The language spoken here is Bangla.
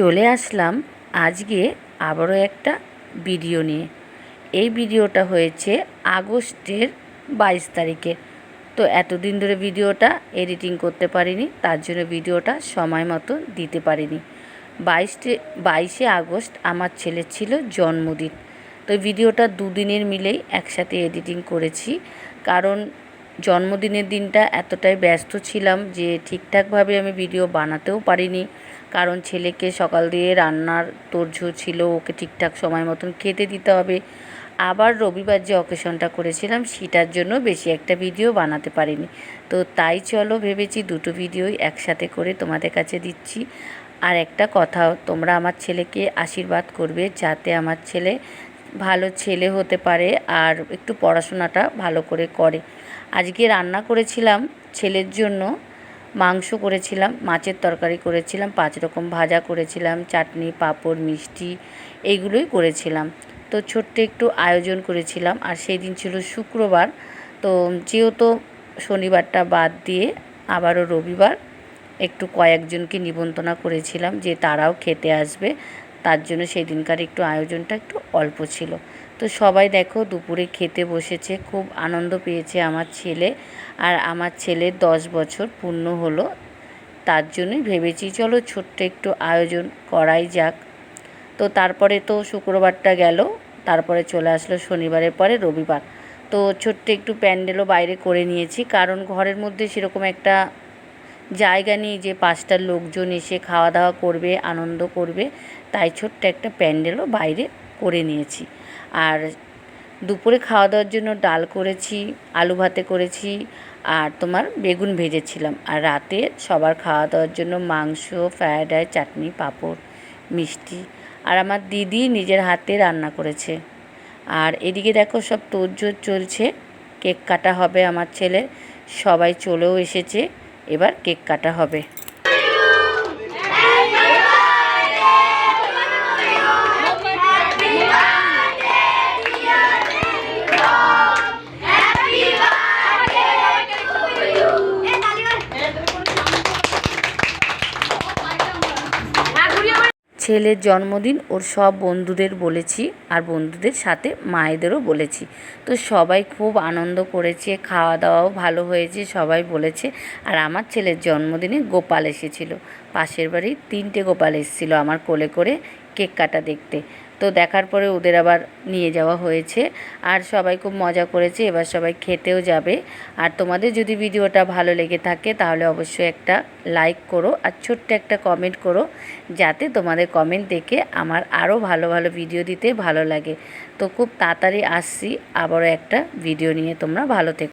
চলে আসলাম আজকে আবারও একটা ভিডিও নিয়ে। এই ভিডিওটা হয়েছে আগস্টের বাইশ তারিখে। তো এতদিন ধরে ভিডিওটা এডিটিং করতে পারিনি, তার জন্য ভিডিওটা সময় মতো দিতে পারিনি। বাইশে বাইশে আগস্ট আমার ছেলের ছিল জন্মদিন। তো ভিডিওটা দুদিনের মিলেই একসাথে এডিটিং করেছি। কারণ জন্মদিনের দিনটা এতটাই ব্যস্ত ছিলাম যে ঠিকঠাকভাবে আমি ভিডিও বানাতেও পারিনি। কারণ ছেলেকে সকাল দিয়ে রান্নার তোড়জোড় ছিল, ওকে ঠিকঠাক সময় মতন খেতে দিতে হবে। আবার রবিবার যে অকেশনটা করেছিলাম, সেটার জন্য বেশি একটা ভিডিও বানাতে পারিনি। তো তাই চলো ভেবেছি দুটো ভিডিওই একসাথে করে তোমাদের কাছে দিচ্ছি। আর একটা কথা, তোমরা আমার ছেলেকে আশীর্বাদ করবে যাতে আমার ছেলে ভালো ছেলে হতে পারে আর একটু পড়াশোনাটা ভালো করে করে। আজকে রান্না করেছিলাম ছেলের জন্য মাংস করেছিলাম, মাছের তরকারি করেছিলাম, পাঁচ রকম ভাজা করেছিলাম, চাটনি, পাঁপড়, মিষ্টি এইগুলোই করেছিলাম। তো ছোট্ট একটু আয়োজন করেছিলাম আর সেই দিন ছিল শুক্রবার। তো যেহেতু শনিবারটা বাদ দিয়ে আবারও রবিবার, একটু কয়েকজনকে নিমন্ত্রণা করেছিলাম যে তারাও খেতে আসবে। তার জন্য সেই দিনকার একটু আয়োজনটা একটু অল্প ছিল। তো সবাই দেখো দুপুরে খেতে বসেছে, খুব আনন্দ পেয়েছে আমার ছেলে। আর আমার ছেলের দশ বছর পূর্ণ হলো, তার জন্যই ভেবেছি চলো ছোট্ট একটু আয়োজন করাই যাক। তো তারপরে তো শুক্রবারটা গেল, তারপরে চলে আসলো শনিবারের পরে রবিবার। তো ছোট্ট একটু প্যান্ডেলও বাইরে করে নিয়েছি, কারণ ঘরের মধ্যে সেরকম একটা জায়গা নেই যে পাঁচটা লোকজন এসে খাওয়া দাওয়া করবে, আনন্দ করবে। তাই ছোট্ট একটা প্যান্ডেলও বাইরে করে নিয়েছি। আর দুপুরে খাওয়া দাওয়ার জন্য ডাল করেছি, আলু ভাতে করেছি, আর তোমার বেগুন ভেজেছিলাম। আর রাতে সবার খাওয়া দাওয়ার জন্য মাংস, ফ্রায়েড রাইস, চাটনি, পাঁপড়, মিষ্টি। আর আমার দিদি নিজের হাতে রান্না করেছে। আর এদিকে দেখো সব তোড়জোড় চলছে। কেক কাটা হবে আমার ছেলে। সবাই চলেও এসেছে। এবার কেক কাটা হবে। ছেলের জন্মদিন, ওর সব বন্ধুদের বলেছি আর বন্ধুদের সাথে মায়েদেরও বলেছি। তো সবাই খুব আনন্দ করেছে খাওয়া দাওয়াও ভালো হয়েছে, সবাই বলেছে। আর আমার ছেলের জন্মদিনে গোপাল এসেছিল। পাশের বাড়ির তিনটে গোপাল এসেছিল আমার কোলে করে কেক কাটা দেখতে। তো দেখার পরে ওদের আবার নিয়ে যাওয়া হয়েছে। আর সবাই খুব মজা করেছে, এবার সবাই খেতেও যাবে। আর তোমাদের যদি ভিডিওটা ভালো লেগে থাকে, তাহলে অবশ্যই একটা লাইক করো আর ছোট্ট একটা কমেন্ট করো, যাতে তোমাদের কমেন্ট দেখে আমার আরও ভালো ভালো ভিডিও দিতে ভালো লাগে। তো খুব তাড়াতাড়ি আসছি, আবারও একটা ভিডিও নিয়ে তোমরা ভালো থেকো।